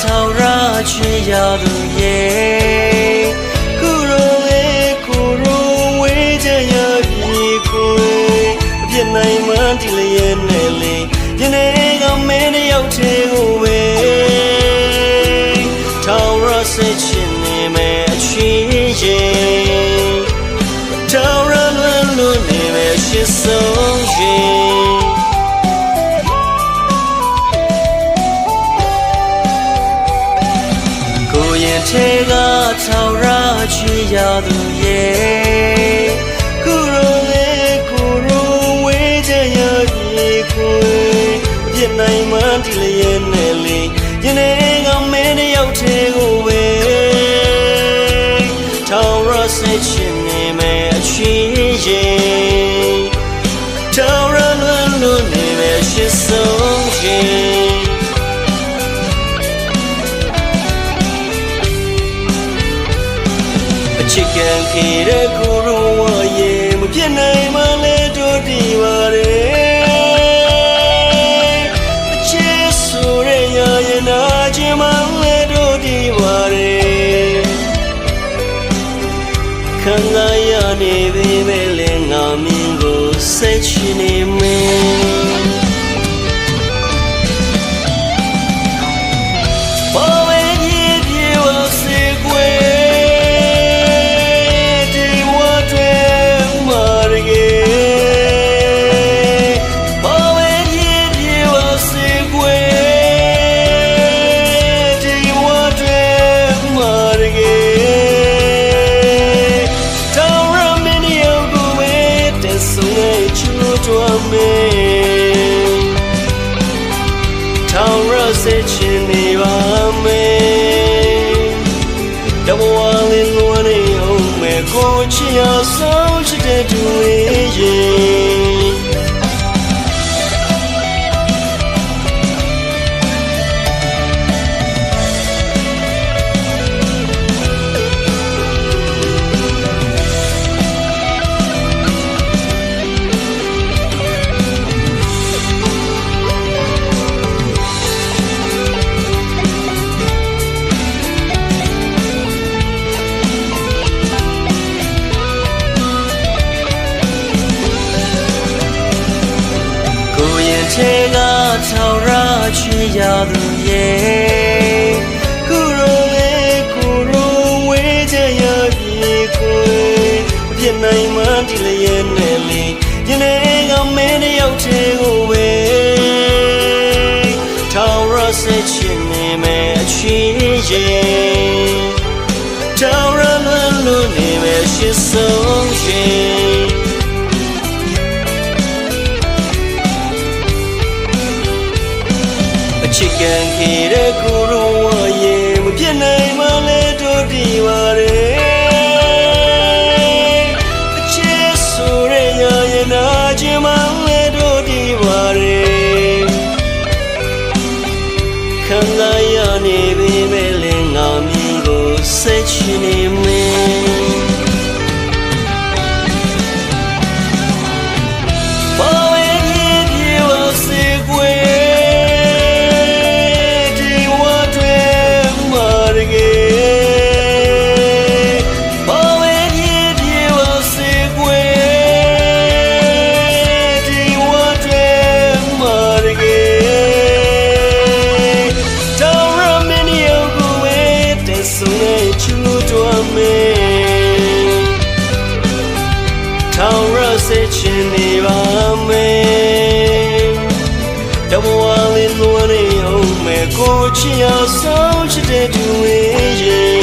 ထောင်ရချွေရသူရဲ့ကိုရောလေးကိုရောဝေးကြရပြီကိုအပြစ်နိုင်မှန်းဒီလျက်နဲ့လေဒီနေ့ကမင်းတစ်ယောက်တ ထဲကထောင်ရချွေရသူရဲ့ကိုရောလေးကိုရောဝေးကြရပြီကိုပြစ်နိုင်မှန်းဒီလျက်နဲ့လေယနေ့ကမင်းတစ်ယောက်တ ချစ်ကန်ခေတဲ့ကိုရောဝရေမပြတ်နိုင်မှလဲတို့ဒီပါရဲအချစ်ဆိုရရရင်နာခြင်းမှလဲတို့ဒီပါရဲခံစားရနေပြီမဲ့လဲငါမင်းကိုဆက်ချင်နေမင်း မင်းထောင်ရစေချင်နေပါမယ်တဘဝလေးလွန်နေအောင်မယ်ကိုချစ်ရဆုံးချစ်တဲ့သူလေးရဲ့ ထဲကထောင်ရချွေရသူရဲ့ကိုရောလေးကိုရောဝေးကြရပြီကိုအပြစ်နိုင်မှန်းဒီလျက်နဲ့လေဒီနေ့ကမင်းတစ်ယောက်တည်းကိုပဲထောင်ရစိတ်ချင်နေမယ်အချွေရဲ့ထောင်ရလွန်လွန်နေမယ်ရှစ်ဆုံး အချစ်က တမဝါလင်းသွင်းနေအောင်မယ်ကိုချင်အောင်ဆောင်ချစ်တဲ့သူရဲ့